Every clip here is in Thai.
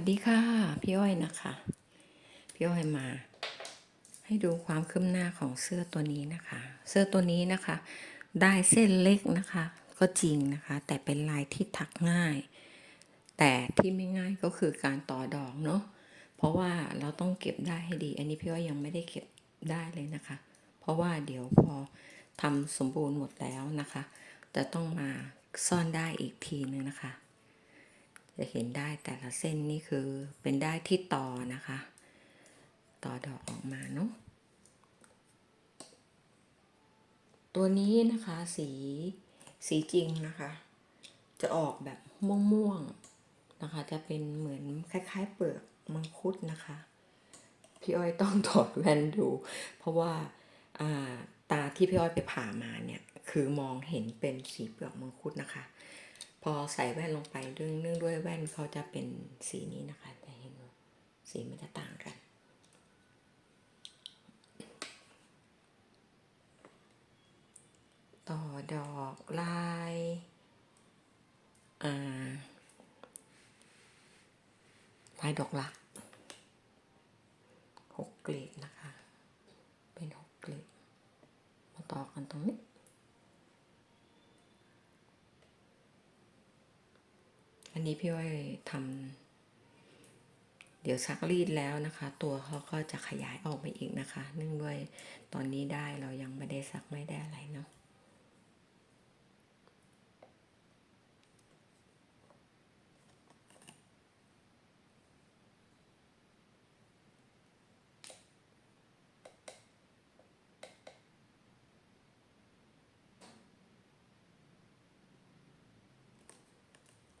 สดีค่ะ พี่อ้อยนะคะ พี่อ้อยมา ให้ดูความคืบหน้าของเสื้อตัวนี้นะคะ เสื้อตัวนี้นะคะ ได้เส้นเล็กนะคะ ก็จริงนะคะ แต่เป็นลายที่ถักง่าย แต่ที่ไม่ง่ายก็คือการต่อดอกเนาะเพราะว่าเราต้องเก็บได้ให้ดี อันนี้พี่อ้อยยังไม่ได้เก็บได้เลยนะคะ เพราะว่าเดี๋ยวพอทำสมบูรณ์หมดแล้วนะคะ จะต้องมาซ่อนได้อีกทีนึงนะคะ จะเห็นได้แต่ละเส้นนี่คือเป็นได้ที่ต่อนะคะ ต่อดอกออกมาเนาะตัวนี้นะคะสีสีจริงนะคะ จะออกแบบม่วงๆนะคะ จะเป็นเหมือนคล้าย ๆ เปลือกมังคุดนะคะ พี่อ้อยต้องถอดแว่นดู เพราะว่าอ่าตาที่พี่อ้อยไปผ่ามาเนี่ย คือมองเห็นเป็นสีเปลือกมังคุดนะคะ พอใส่แว่นลงไปเรื่องเนื่องด้วยแว่นเขาจะเป็นสีนี้นะคะแต่เห็นว่าสีมันจะต่างกัน ต่อดอกลายอ่าลายดอกลักหกกลีบนะคะ เป็นหกกลีบมาต่อกันตรงนี้ อันนี้พี่อ้อยทำเดี๋ยวซักรีดแล้วนะคะ ตัวเขาก็จะขยายออกไปอีกนะคะ เนื่องด้วยตอนนี้ได้เรายังไม่ได้ซักไม่ได้อะไรเนาะ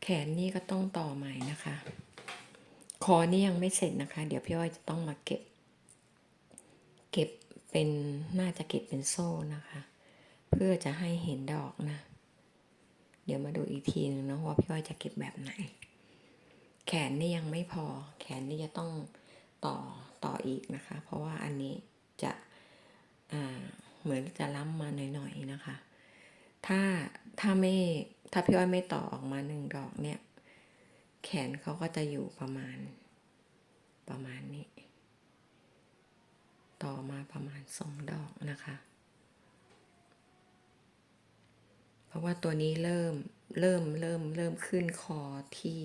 แขนนี่ก็ต้องต่อใหม่นะคะ คอนี่ยังไม่เสร็จนะคะ เดี๋ยวพี่อ้อยจะต้องมาเก็บ เก็บเป็นน่าจะเก็บเป็นโซ่นะคะ เพื่อจะให้เห็นดอกนะ เดี๋ยวมาดูอีกทีนึงนะว่าพี่อ้อยจะเก็บแบบไหน แขนนี่ยังไม่พอ แขนนี่จะต้องต่อต่ออีกนะคะ เพราะว่าอันนี้จะเหมือนจะล้ำมาหน่อยๆนะคะ ถ้าถ้าไม่ ถ้าพี่อ้อยไม่ต่อออกมาหนึ่งดอกเนี่ย แขนเขาก็จะอยู่ประมาณ ประมาณนี้ ต่อมาประมาณสองดอกนะคะ เพราะว่าตัวนี้เริ่มเริ่มเริ่มเริ่มขึ้นคอที่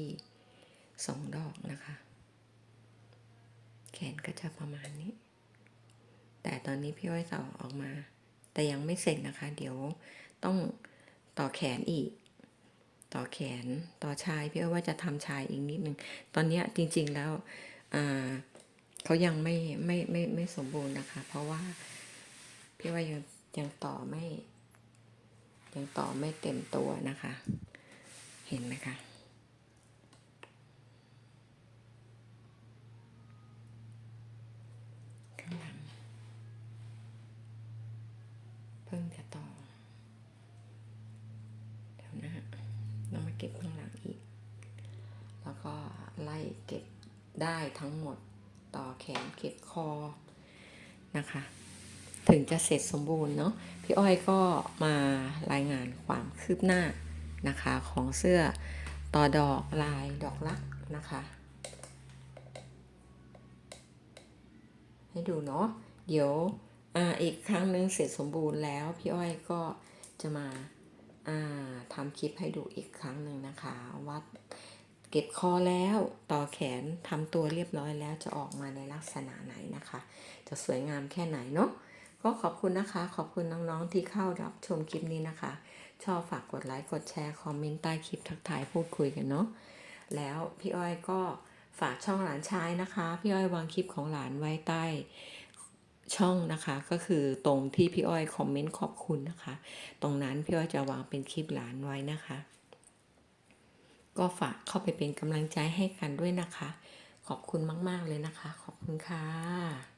สองดอกนะคะ แขนก็จะประมาณนี้ แต่ตอนนี้พี่อ้อยต่อออกมา แต่ยังไม่เสร็จนะคะ เดี๋ยวต้องต่อแขนอีก ต่อแขนต่อชายพี่อ้อยว่าจะทำชายอีกนิดนึงตอนเนี้จริง ๆแล้วอ่าเขายังไม่ไม่ไม่ไม่สมบูรณ์นะคะ เพราะว่าพี่ว่ายังยังต่อไม่ ยังต่อไม่เต็มตัวนะคะ เห็นไหมคะ ข้างหลัง เพิ่งจะต่อ เดี๋ยวนะฮะเรามาเก็บข้างหลังอีก แล้วก็ไล่เก็บได้ทั้งหมดต่อแขนเก็บคอนะคะ ถึงจะเสร็จสมบูรณ์เนาะพี่อ้อยก็มารายงานความคืบหน้านะคะของเสื้อต่อดอกลายดอกลักนะคะ ให้ดูเนาะเดี๋ยวอ่าอีกครั้งหนึ่งเสร็จสมบูรณ์แล้ว พี่อ้อยก็จะมา ทำคลิปให้ดูอีกครั้งหนึ่งนะคะว่าเก็บคอแล้วต่อแขนทำตัวเรียบร้อยแล้วจะออกมาในลักษณะไหนนะคะ จะสวยงามแค่ไหนเนาะก็ขอบคุณนะคะ ขอบคุณน้องๆที่เข้ารับชมคลิปนี้นะคะ ชอบฝากกดไลค์กดแชร์คอมเมนต์ใต้คลิปทักทายพูดคุยกันเนาะแล้วพี่อ้อยก็ฝากช่องหลานชายนะคะ พี่อ้อยวางคลิปของหลานไว้ใต้ ช่องนะคะก็คือตรงที่พี่อ้อยคอมเมนต์ขอบคุณนะคะ ตรงนั้นพี่อ้อยจะวางเป็นคลิปหลานไว้นะคะ ก็ฝากเข้าไปเป็นกำลังใจให้กันด้วยนะคะ ขอบคุณมาก ๆ เลยนะคะ ขอบคุณค่ะ